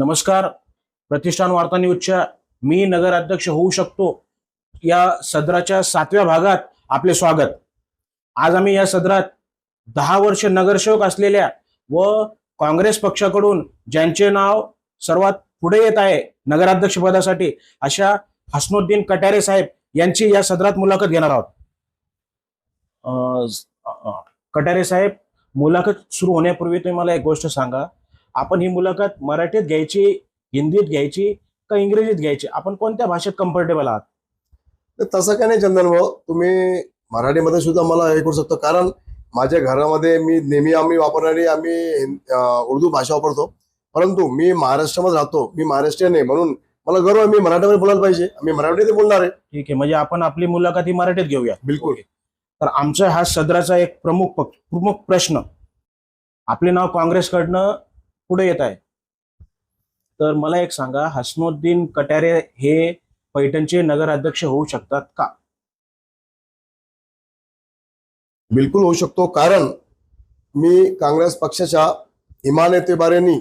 नमस्कार. प्रतिष्ठान वार्ता न्यूजच्या मी नगराध्यक्ष होऊ शकतो. या सदराच्या सातव्या भागात आपले स्वागत. आज आम्ही या सदरात दहा वर्ष नगरसेवक असलेल्या व काँग्रेस पक्षाकडून ज्यांचे नाव सर्वात पुढे येत आहे नगराध्यक्ष पदासाठी अशा हसनुद्दीन कटारे साहेब यांची या सदरात मुलाखत घेणार आहोत. कटारे साहेब मुलाखत सुरू होण्यापूर्वी तुम्ही मला एक गोष्ट सांगा. आपण ही मुलाखत मराठीत घ्यायची हिंदीत घ्यायची का इंग्रजीत घ्यायची? आपण कोणत्या भाषेत कम्फर्टेबल आहात? तर तसं काय नाही चंदन भाऊ? तुम्ही मराठीमध्ये सुद्धा मला हे करू शकतो. कारण माझ्या घरामध्ये मी नेहमी आम्ही वापरणारी आम्ही उर्दू भाषा वापरतो. परंतु मी महाराष्ट्रामध्ये राहतो. मी महाराष्ट्रीयन आहे. म्हणून मला गर्व आहे मी मराठीमध्ये बोलायला पाहिजे. मी मराठीत बोलणार आहे. ठीक आहे. म्हणजे आपण आपली मुलाखत ही मराठीत घेऊया. बिलकुल. तर आमचा हा सदराचा एक प्रमुख प्रमुख प्रश्न. आपले नाव काँग्रेसकडनं पुढे येत आहे. तर मला एक सांगा हसनुद्दीन कटारे हे पैठणचे नगराध्यक्ष होऊ शकतात का? बिलकुल होऊ शकतो. कारण मी काँग्रेस पक्षाच्या इमानतेबारेनी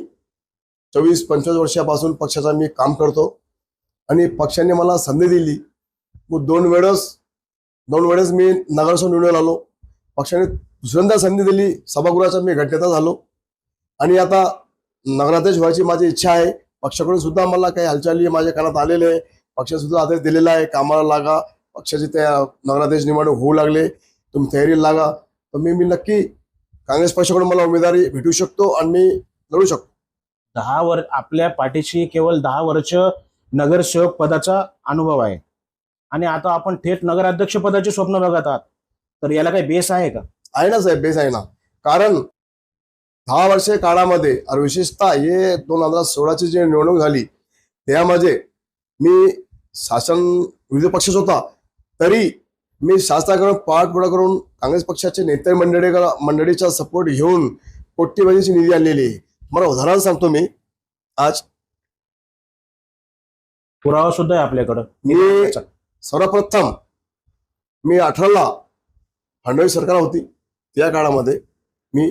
चोवीस पंचवीस वर्षापासून पक्षाचा मी काम करतो. आणि पक्षाने मला संधी दिली. मग दोन वेळेस दोन वेळेस मी नगरसेवक निवडून आलो. पक्षाने दुसऱ्यांदा संधी दिली. सभागृहाचा मी घटनेता झालो आणि आता नगराध्यक्ष व्हायची माझी इच्छा आहे. पक्षाकडून सुद्धा मला काही हालचाली माझ्या कानात आलेले आहे. पक्षाने सुद्धा आदेश दिलेला आहे. कामाला लागा. पक्षाचे त्या नगराध्यक्ष निवडणूक होऊ लागले. तुम्ही तयारीला लागा. तर मी मी नक्की काँग्रेस पक्षाकडून मला उमेदवारी भेटू शकतो आणि मी लढू शकतो. दहा वर आपल्या पाठीशी केवळ दहा वर्ष नगरसेवक पदाचा अनुभव आहे. आणि आता आपण थेट नगराध्यक्ष पदाचे स्वप्न बघत आहात. तर याला काही बेस आहे का? आहे ना साहेब बेस आहे ना. कारण दहा वर्षे काळामध्ये आणि विशेषतः हे दोन हजार सोळाची जी निवडणूक झाली त्यामध्ये मी शासन विरोधी पक्षच होता. तरी मी शासनाकडून पाठपुढा करून काँग्रेस पक्षाचे नेते मंडळी मंडळीचा सपोर्ट घेऊन कोट्यवधीची निधी आणलेली आहे. मला उदाहरण सांगतो मी. आज पुरावा सुद्धा आहे आपल्याकडं. मी सर्वप्रथम मी अठराला फडणवीस सरकार होती. त्या काळामध्ये मी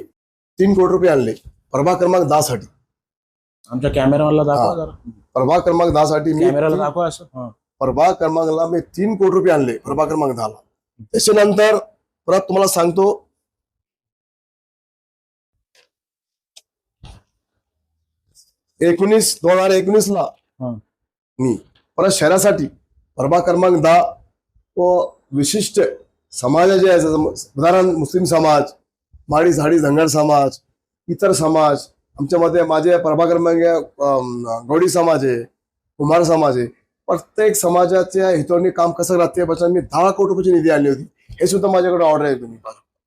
तीन कोटी रुपये आणले प्रभाग क्रमांक दहा साठी आमच्या कॅमेराला दाखवा. जरा प्रभाग क्रमांक दहा साठी मी कॅमेराला दाखवा असं हा. प्रभाग क्रमांकला मी तीन कोटी रुपये आणले प्रभाग क्रमांक दहाला त्याच्यानंतर परत तुम्हाला सांगतो एकोणीस दोन हजार एकोणीस ला हा. मी परत शहरासाठी प्रभाग क्रमांक दहा व विशिष्ट समाज जे आहे जसं उदाहरण मुस्लिम समाज माडी झाडी धंगर समाज इतर समाज आमच्यामध्ये माझे प्रभाग क्रमांक गौडी समाज आहे कुमार समाज आहे. प्रत्येक समाजाच्या हितोनी काम कसं राहते याच्यात मी दहा कोटी रुपयाची निधी आणली होती. हे सुद्धा माझ्याकडे ऑर्डर आहे तुम्ही.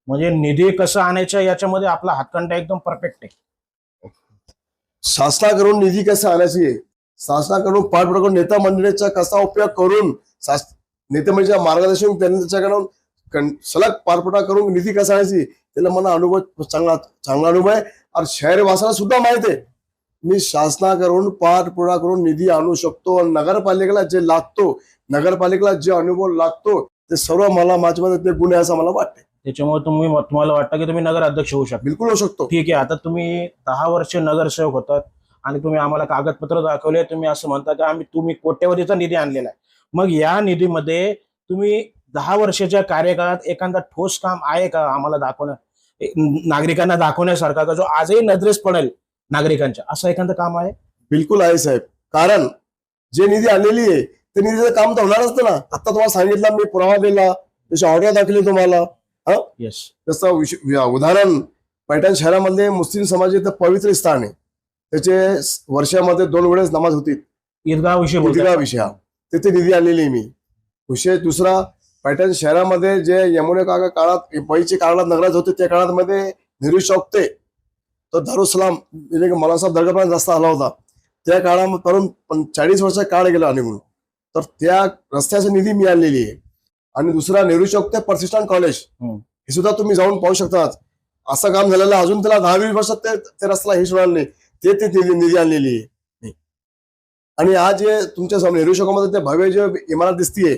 म्हणजे निधी कसं आणायचा याच्यामध्ये आपला हातखंडा एकदम परफेक्ट आहे. शासनाकडून निधी कसा आणायची आहे? शासनाकडून पाठपुढा करून नेता मंडळीचा कसा उपयोग करून शास नेते मंडळीच्या मार्गदर्शन त्यांनी त्याच्याकडून कन- सलग पाठपुढा करून निधी कसा आणायची त्याला मला अनुभव चांगला चांगला अनुभव आहे. आणि शहरवासाला सुद्धा माहीत आहे. मी शासनाकडून पाठपुढा करून निधी आणू शकतो आणि नगरपालिकेला जे लागतो नगरपालिकेला जे अनुभव लागतो ते सर्व मला माझ्यामध्ये ते गुण आहे असं मला वाटते त्याच्यामुळे तुम्ही तुम्हाला वाटतं की तुम्ही नगराध्यक्ष होऊ शकता. बिलकुल होऊ शकतो. ठीक आहे आता तुम्ही दहा वर्ष नगरसेवक होतात आणि तुम्ही आम्हाला कागदपत्र दाखवले तुम्ही असं म्हणता की आम्ही तुम्ही कोट्यवधीचा निधी आणलेला आहे. मग या निधीमध्ये तुम्ही दहा वर्षाच्या कार्यकाळात एखादा ठोस काम आहे का आम्हाला दाखवण्या ए- नागरिकांना दाखवण्यासारखा का जो आजही नजरेस पडेल नागरिकांच्या? असं एखादं काम आहे? बिलकुल आहे साहेब. कारण जे निधी आणलेली आहे ते निधीचं काम तर होणारच ना. आता तुम्हाला सांगितलं मी पुरावा दिला त्याची ऑर्डर दाखवली तुम्हाला. येस त्याचं उदाहरण पैठण शहरामध्ये मुस्लिम समाजाचं पवित्र स्थान आहे. त्याचे वर्षामध्ये दोन वेळेस नमाज होती. ईदगाह विषयी ईदगाह विषय. तिथे निधी आणलेली आहे मी. विषय दुसरा पैठण शहरामध्ये जे यमुने काका काळात पैचे काळात नगरात होते त्या काळामध्ये नेहरू चौक ते तर दारुसलाम म्हणजे मौलासाहेब दर्गापर्यंत रस्ता आला होता. त्या काळापर्यंत चाळीस वर्ष काळ गेला निघून तर त्या रस्त्याची निधी मी आणलेली आहे. आणि दुसरा नेहरू चौक ते प्रतिष्ठान कॉलेज. हे. सुद्धा तुम्ही जाऊन पाहू शकता असं काम झालेलं. अजून त्याला दहा वीस वर्षात ते ते रस्त्याला हेच मिळालं नाही. ते ते निधी आणलेली आहे. आणि आज जे तुमच्यासमोर नेहरू चौकामध्ये ते भव्य जे इमारत दिसतीये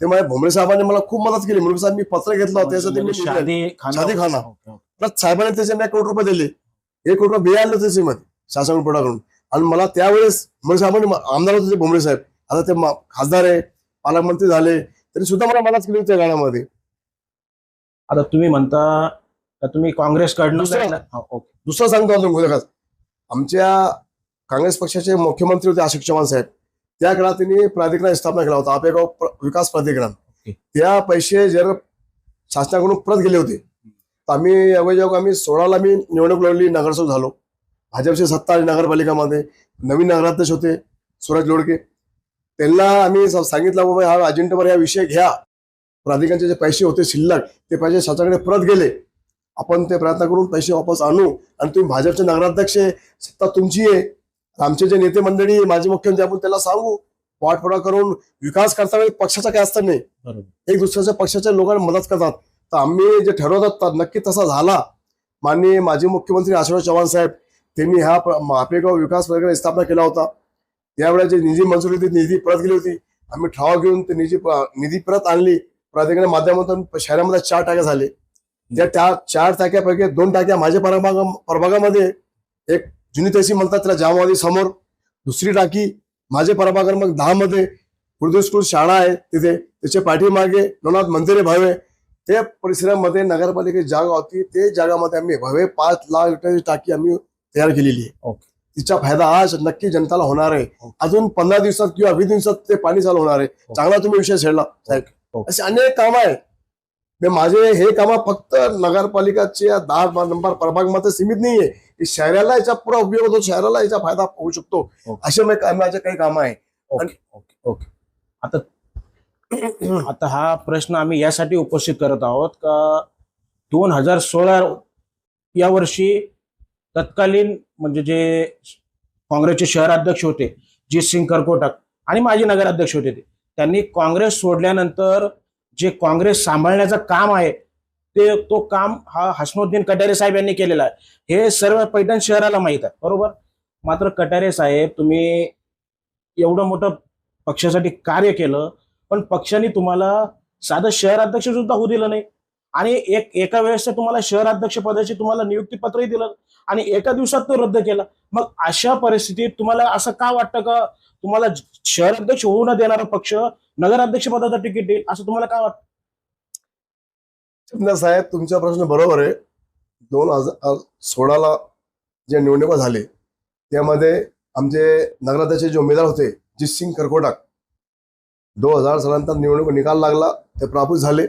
ते माझ्या भोमरे साहेबांनी मला खूप मदत केली. म्हणून साहेब मी पत्र घेतलं होतं त्यासाठी खाना. प्लस साहेबांनी त्याचे मी एक कोटी रुपये दिले. एक कोटी रुपये बिया आणलं त्याच्यामध्ये शासन पुढा करून आणि मला त्यावेळेस म्हणजे साहेबांनी आमदार होते भोमरे साहेब. आता ते खासदार आहे पालकमंत्री झाले. तरी सुद्धा मला मलाच केली होती त्या गाण्यामध्ये. आता तुम्ही म्हणता का तुम्ही काँग्रेसकडनं दुसरं- ओके. दुसरं सांगतो आमच्या काँग्रेस पक्षाचे मुख्यमंत्री होते अशोक चव्हाण साहेब. त्या काळात त्यांनी प्राधिकरण स्थापना केला होता. आपेगाव विकास प्राधिकरण. त्या पैसे जर शासनाकडून परत गेले होते तर आम्ही अवैजोग आम्ही सोळाला मी निवडणूक लढली नगरसेवक झालो. भाजपची सत्ता आली नगरपालिकामध्ये नवीन नगराध्यक्ष होते सूरज लोडके. त्यांना आम्ही सांगितलं बाबा हा अजिंठ्यावर हा विषय घ्या. प्राधिकरणचे जे पैसे होते शिल्लक ते पैसे शासनाकडे परत गेले. आपण ते प्रयत्न करून पैसे वापस आणू आणि तुम्ही भाजपचे नगराध्यक्ष आहे, सत्ता तुमची आहे. आमचे जे नेते मंडळी माजी मुख्यमंत्री आपण त्याला सांगू पाठपुरा करून विकास करता वेळी पक्षाचा काय असतं नाही? एक दुसऱ्याच्या पक्षाच्या लोकांना मदत करतात. तर आम्ही जे ठरवतात नक्की तसा झाला. माननीय माजी मुख्यमंत्री आशिषराव चव्हाण साहेब त्यांनी हा प- म- आपेगाव विकास प्राधिकरण स्थापना केला होता. त्यावेळेस जे निधी मंजुरी होती निधी परत गेली होती. आम्ही ठराव घेऊन ते निधी निधी परत आणली. प्राधिकरण माध्यमातून शहरामध्ये चार टाक्या झाले. त्या त्या चार टाक्यापैकी दोन टाक्या माझ्या प्रभागा प्रभागामध्ये एक जुनी तहसील म्हणतात त्याला जामवादी समोर दुसरी टाकी माझे प्रभाग क्रमांक दहा मध्ये उर्दू स्कूल शाळा आहे तिथे. त्याच्या पाठीमागे नवनाथ मंदिरे भव्य. ते परिसरामध्ये नगरपालिकेची जागा होती. ते जागामध्ये आम्ही भव्य पाच लाख लिटरची टाकी आम्ही तयार केलेली आहे. ओके. तिचा फायदा आज नक्की जनताला होणार आहे. ओके. अजून पंधरा दिवसात किंवा वीस दिवसात ते पाणी चालू होणार आहे. चांगला तुम्ही विषय छेडला. साहेब ओके. असे अनेक काम आहे माझे हे काम फक्त नगरपालिकाचे दहा नंबर प्रभागमध्ये सीमित नाहीये. की शहराला याचा पुरा उपयोग होतो शहराला याचा फायदा होऊ शकतो. असे मी कामाचे काही काम आहे. Okay okay okay. आता आता हा प्रश्न आम्ही यासाठी उपस्थित करत आहोत का दोन हजार सोळा या वर्षी तत्कालीन म्हणजे जे काँग्रेसचे शहराध्यक्ष होते जित सिंग करकोटक आणि माजी नगराध्यक्ष होते ते. त्यांनी काँग्रेस सोडल्यानंतर जे काँग्रेस सांभाळण्याचं काम आहे ते तो काम हा हसनुद्दीन कटारे साहेब यांनी केलेला आहे. हे सर्व पैठण शहराला माहीत आहे बरोबर? मात्र कटारे साहेब तुम्ही एवढं मोठं पक्षासाठी कार्य केलं पण पक्षाने तुम्हाला साधं शहराध्यक्ष सुद्धा होऊ दिलं नाही. आणि एक एका वेळेस तुम्हाला शहराध्यक्ष पदाची तुम्हाला नियुक्तीपत्रही दिलं आणि एका दिवसात तो रद्द केला. मग अशा परिस्थितीत तुम्हाला असं का वाटतं का? तुम्हाला शहराध्यक्ष होऊ न देणारा पक्ष नगराध्यक्ष पदाचं तिकीट देईल असं तुम्हाला काय वाटतं? साहेब तुमचा प्रश्न बरोबर आहे. दोन हजार सोळाला जे निवडणुका झाले त्यामध्ये आमचे नगराध्यक्ष जे उमेदवार होते जितसिंग करकोटक दोन हजार सालानंतर निवडणूक निकाल लागला ते प्राप्त झाले.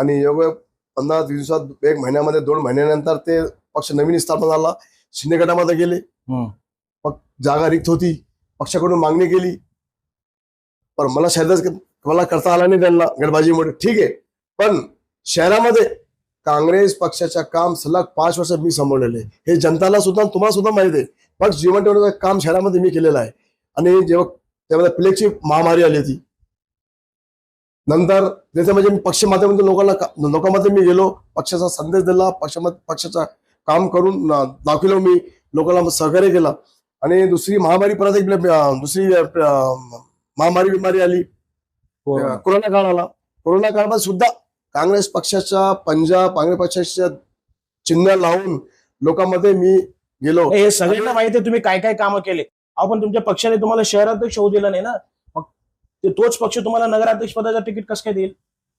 आणि योग पंधरा दिवसात एक महिन्यामध्ये दोन महिन्यानंतर ते पक्ष नवीन स्थापना झाला. शिंदे गटामध्ये गेले. जागा रिक्त होती. पक्षाकडून मागणी केली. पण मला शायदच मला करता आला नाही त्यांना गटबाजीमुळे. ठीक आहे. पण शहरामध्ये काँग्रेस पक्षाच्या काम सलग पाच वर्ष मी सांभाळलेले. हे जनताला सुद्धा तुम्हाला सुद्धा माहिती आहे. पक्ष जीवन ठेवण्याचं काम शहरामध्ये मी केलेलं आहे. आणि जेव्हा त्यामध्ये प्लेगची महामारी आली होती. नंतर त्याचं म्हणजे मी पक्ष माध्यमातून लोकांना लोकांमध्ये मी गेलो पक्षाचा संदेश दिला पक्षामध्ये पक्षाचा काम करून दाखवलं मी लोकांना सहकार्य केलं. आणि दुसरी महामारी परत एक दुसरी महामारी बिमारी आली. कोरोना काळ आला. कोरोना काळामध्ये सुद्धा काँग्रेस पक्षाच्या पंजाब काँग्रेस पक्षाच्या चिन्ह लावून लोकांमध्ये मी गेलो. हे सगळ्यांना माहिती तुम्ही काय काय कामं केले. अहो पण तुमच्या पक्षाने तुम्हाला शहराध्यक्ष होऊ दिलं नाही ना? ते तोच पक्ष तुम्हाला नगराध्यक्ष पदाचं तिकीट कसं काय देईल?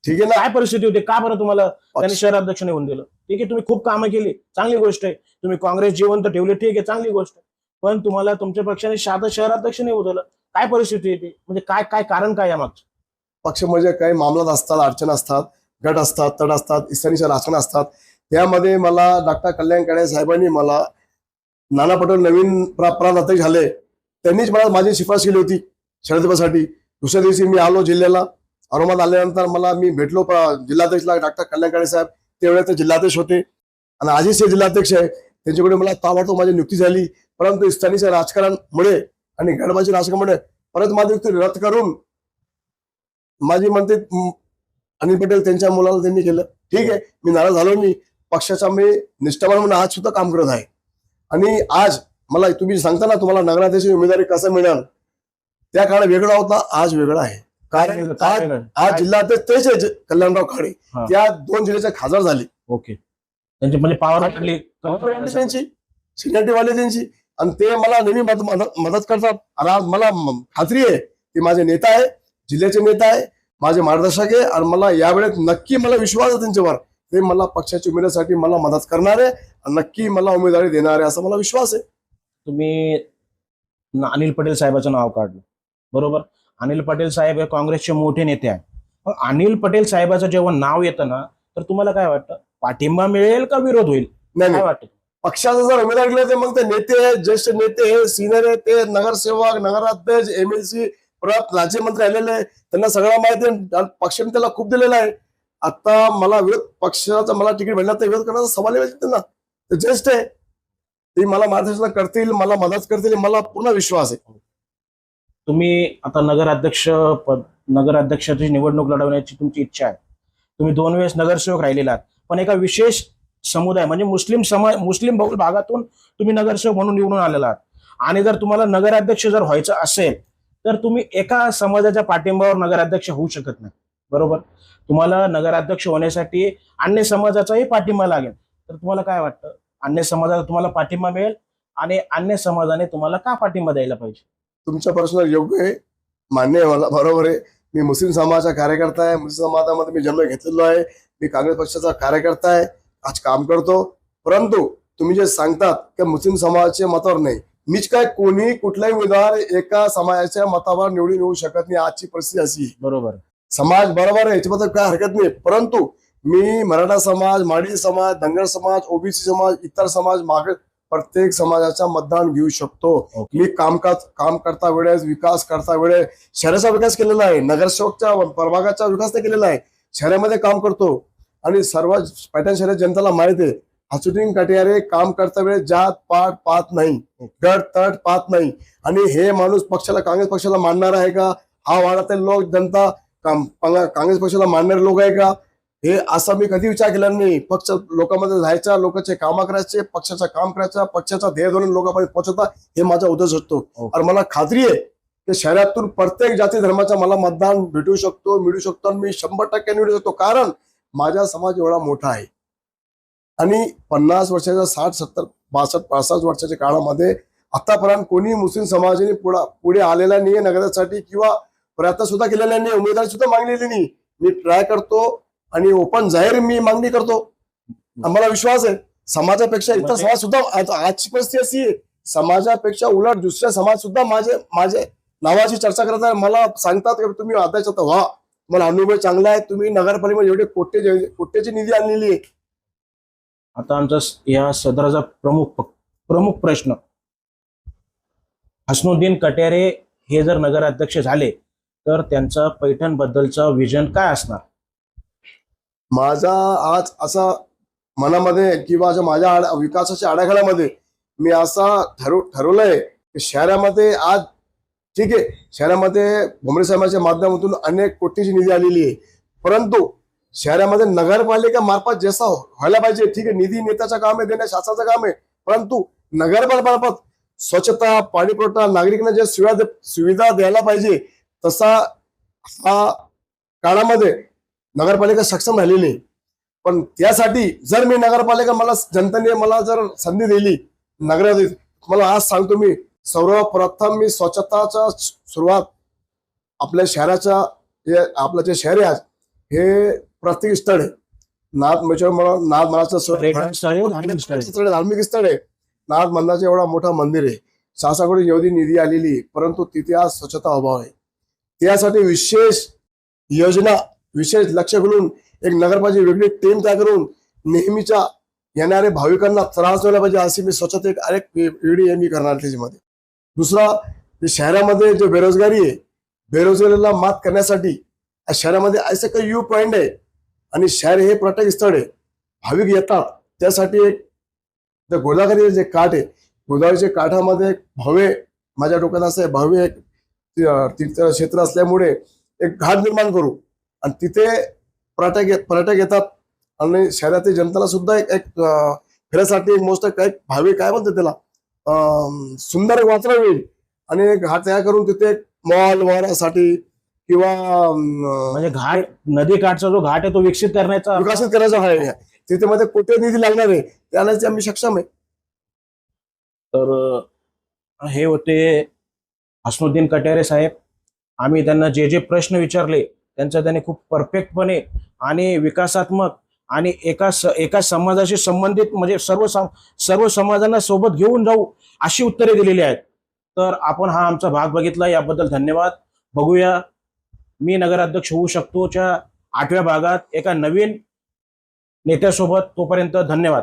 ठीक आहे ना. काय परिस्थिती होती? का बरं तुम्हाला त्यांनी शहराध्यक्ष निवडून दिलं? ठीक आहे तुम्ही खूप कामं केली. चांगली गोष्ट आहे. तुम्ही काँग्रेस जिवंत ठेवली. ठीक आहे चांगली गोष्ट पण तुम्हाला तुमच्या पक्षाने साधं शहराध्यक्ष नाही दिलं. काय परिस्थिती येते म्हणजे काय काय कारण काय यामागचं? पक्ष म्हणजे काही मामलात असतात अडचण असतात गट असतात तट असतात इस्तानीच्या राजकारण असतात. त्यामध्ये मला डॉक्टर कल्याण काळे साहेबांनी मला नाना पटोल नवीन प्रा- झाले. त्यांनीच मला माझी शिफारस केली होती शरदपसाठी. दुसऱ्या दिवशी मी आलो जिल्ह्याला. औरंगाबाद आल्यानंतर मला मी भेटलो जिल्हाध्यक्षला डॉक्टर कल्याणकाळे साहेब. त्यावेळेस ते जिल्हाध्यक्ष होते. आणि आजही हे जिल्हाध्यक्ष आहे. त्यांच्याकडे मला ताबडतोब माझी नियुक्ती झाली. परंतु स्थानिक राजकारणामुळे आणि गडबाजी राजकारणामुळे परत माझी नियुक्ती रद्द करून माझी म्हणते अनिल पटेल त्यांच्या मुलाला त्यांनी केलं. ठीक आहे. मी नाराज झालो मी. पक्षाचा मी निष्ठावान म्हणून आज सुद्धा काम करत आहे. आणि आज मला तुम्ही सांगता ना तुम्हाला नगराध्यक्ष उमेदवारी कसं मिळणार त्या काळ वेगळा होता आज वेगळा आहे. कारण काय आज काय- जिल्ह्यात तेच आहे कल्याणराव खाडे. हा. त्या दोन जिल्ह्याचे खासदार झाले. ओके. त्यांची म्हणजे पावर वाटली त्यांची सिनियरिटी वाले त्यांची. आणि ते मला नेहमी मदत मदत- मदत करतात. आणि आज मला म- खात्री आहे की माझे नेता आहे जिल्ह्याचे नेता आहे माझे मार्गदर्शक आहे आणि मला यावेळेस नक्की मला विश्वास आहे त्यांच्यावर. ते मला पक्षाच्या उमेदवारीसाठी मला मदत करणार आहे आणि नक्की मला उमेदवारी देणार आहे असा मला विश्वास आहे. तुम्ही न- अनिल पटेल साहेबाचं नाव काढलं. बरोबर? अनिल पटेल साहेब हे काँग्रेसचे मोठे नेते आहेत. अनिल पटेल साहेबाचं जेव्हा नाव येतं ना तर तुम्हाला काय वाटतं? पाठिंबा मिळेल का विरोध होईल? नाही काय वाटतं? पक्षाचा जर उमेदवार गेले तर मग ते नेते आहेत ज्येष्ठ नेते सिनियर आहे ते नगरसेवक नगराध्यक्ष एमएलसी परत राज्यमंत्री आलेले आहे त्यांना सगळं माहिती पक्षाने त्याला खूप दिलेलं आहे. आता मला विरोध पक्षाचा मला तिकीट भेटला तर विरोध करण्याचा सवाल आहे त्यांना. ते ज्येष्ठ आहे. ते मला मार्गदर्शन करतील मला मदत करतील मला पूर्ण विश्वास आहे. तुम्ही आता नगराध्यक्ष पद नगराध्यक्षाची निवडणूक लढवण्याची तुमची इच्छा आहे. तुम्ही दोन वेळेस नगरसेवक राहिलेला आहात. पण एका विशेष समुदाय म्हणजे मुस्लिम समाज मुस्लिम बहुल भागातून तुम्ही नगरसेवक म्हणून निवडून आलेला आहात. आणि जर तुम्हाला नगराध्यक्ष जर व्हायचं असेल तर तुम्ही एका समाजाच्या पाठिंबावर नगराध्यक्ष होऊ शकत नाही. बरोबर? तुम्हाला नगराध्यक्ष होण्यासाठी अन्य समाजाचाही पाठिंबा लागेल. तर तुम्हाला काय वाटतं? अन्य समाजाचा तुम्हाला पाठिंबा मिळेल आणि अन्य समाजाने तुम्हाला का पाठिंबा द्यायला पाहिजे? तुमचा प्रश्न योग्य आहे मान्य आहे मला बरोबर आहे. मी मुस्लिम समाजाचा कार्यकर्ता आहे मुस्लिम समाजामध्ये मी जन्म घेतलेलो आहे मी काँग्रेस पक्षाचा कार्यकर्ता आहे आज काम करतो. परंतु तुम्ही जे सांगतात की मुस्लिम समाजाच्या मतावर नाही मीच काय कोणी कुठलाही उमेदवार एका समाजाच्या मतावर निवडून येऊ शकत नाही आजची परिस्थिती अशी. बरोबर. समाज बरोबर आहे याच्याबद्दल काय हरकत नाही. परंतु मी मराठा समाज माडी समाज धनगर समाज ओबीसी समाज इतर समाज मागे प्रत्येक समाजाचा मतदान घेऊ शकतो. ओके. मी कामकाज काम करता वेळेस विकास करता वेळेस शहराचा विकास केलेला आहे नगरसेवकच्या प्रभागाचा विकास नाही केलेला आहे. शहरामध्ये काम करतो. आणि सर्व पॅटर्न शहरात जनतेला माहीत आहे हसुटिंग कटियारे काम करता वेळेस जात पात पात नाही. गट तट पात नाही. आणि हे माणूस पक्षाला काँग्रेस पक्षाला मानणार आहे का? हा वाढातील लोक जनता काँग्रेस पक्षाला मानणारे लोक आहे का? हे असा मी कधी विचार केला नाही. पक्ष लोकांमध्ये जायचा लोकांचे काम करायचे पक्षाचं काम करायचं पक्षाचा ध्येय धरून लोकांपर्यंत पोहोचवता हे माझा उद्देश असतो. ओके. आणि मला खात्री आहे की शहरातून प्रत्येक जाती धर्माचा मला मतदान भेटू शकतो मिळू शकतो आणि मी शंभर टक्के निवडू शकतो. कारण माझा समाज एवढा मोठा आहे. आणि पन्नास वर्षाच्या साठ सत्तर बासष्ट पासष्ट वर्षाच्या काळामध्ये आतापर्यंत कोणी मुस्लिम समाजाने पुढा पुढे आलेला नाही नगरासाठी किंवा प्रयत्न सुद्धा केलेला नाही उमेदवारी सुद्धा मागलेली नाही. मी ट्राय करतो आणि ओपन जाहीर मी मागणी करतो. आणि मला विश्वास आहे. समाजापेक्षा इतर म्हणजे- समाज सुद्धा आज- आजची परिस्थिती अशी आहे. समाजापेक्षा उलट दुसऱ्या समाज सुद्धा माझे माझे नावाची चर्चा करत आहे. मला सांगतात की तुम्ही अध्यक्ष व्हा. मला अनुभव चांगला आहे. तुम्ही नगरपालिकेमध्ये एवढे कोट्य कोट्याची निधी आणलेली आहे. आता आमचा या सदराचा प्रमुख प्रमुख प्रश्न. हसनुद्दीन कट्यारे हे जर नगराध्यक्ष झाले तर त्यांचा पैठण बद्दलचा विजन काय असणार? माझा आज असा मनामध्ये किंवा अशा माझ्या आड- विकासाच्या आडाखड्यामध्ये मी असा ठरव ठरवलंय की शहरामध्ये आज ठीक आहे शहरामध्ये भुमरे साहेबांच्या माध्यमातून अनेक कोटीची निधी आलेली आहे. परंतु शहरामध्ये नगरपालिका मार्फत जसा व्हायला पाहिजे ठीक आहे निधी नेत्याचं काम आहे देण्या शासनाचं काम आहे. परंतु नगरपालिका स्वच्छता पाणी पुरवठा नागरिकांना ज्या सुविधा दे- सुविधा द्यायला पाहिजे तसा हा काळामध्ये नगरपालिका सक्षम झालेली आहे. पण त्यासाठी जर मी नगरपालिका मला जनतेने मला जर संधी दिली नगराधिक मला आज सांगतो मी सर्वप्रथम मी स्वच्छताचा सुरुवात आपल्या शहराच्या जे आपलं जे शहर आहे हे प्रत्येक स्थळ आहे. नाथ मेचर म्हणून नाथ मनाचं स्थळे, धार्मिक स्थळे. आहे, नाथ मंदाचं एवढा मोठा मंदिर आहे. शासनाकडून एवढी निधी आलेली परंतु तिथे आज स्वच्छता अभाव आहे. त्यासाठी विशेष योजना विशेष लक्ष घालून एक नगरपालिका वेगळी टीम तयार करून नेहमीच्या येणाऱ्या भाविकांना त्रास व्हायला पाहिजे अशी मी स्वच्छता एक अनेक वेगळी हे मी करणार त्याच्यामध्ये. दुसरा शहरामध्ये जे बेरोजगारी आहे बेरोजगारीला मात करण्यासाठी शहरामध्ये असे काही यू पॉइंट आहे आणि शहर हे पर्यटक स्थळ आहे. भाविक येतात त्यासाठी एक त्या गोदावरी जे काठ आहे गोदावरीच्या काठामध्ये एक भव्य माझ्या डोक्यात असं आहे भव्य एक तीर्थक्षेत्र तीर्थ क्षेत्र असल्यामुळे एक घाट निर्माण करू. आणि तिथे पर्यटक येत- पर्यटक येतात आणि शहरातील जनतेला सुद्धा एक एक फिरायसाठी एक मोस्ट काय भावी काय म्हणतात त्याला? अं, सुंदर एक वातावरण होईल. आणि एक घाट तयार करून तिथे एक मॉल वगैरेसाठी किंवा म्हणजे घाट नदी काठचा जो घाट आहे तो विकसित करण्याचा विकसित करायचा आहे. तिथे मध्ये कोटी निधी लागणार आहे? त्याला आम्ही सक्षम आहे. तर हे होते हसनुद्दीन कट्यारे साहेब. आम्ही त्यांना जे जे प्रश्न विचारले त्यांचा त्यांनी खूप परफेक्टपणे आणि विकासात्मक आणि एका स एका समाजाशी संबंधित म्हणजे सर्व सम सर्व समाजांना सोबत घेऊन जाऊ अशी उत्तरे दिलेली आहेत. तर आपण हा आमचा भाग बघितला याबद्दल धन्यवाद. बघूया मी नगराध्यक्ष होऊ शकतोच्या आठव्या भागात एका नवीन नेत्यासोबत तोपर्यंत धन्यवाद.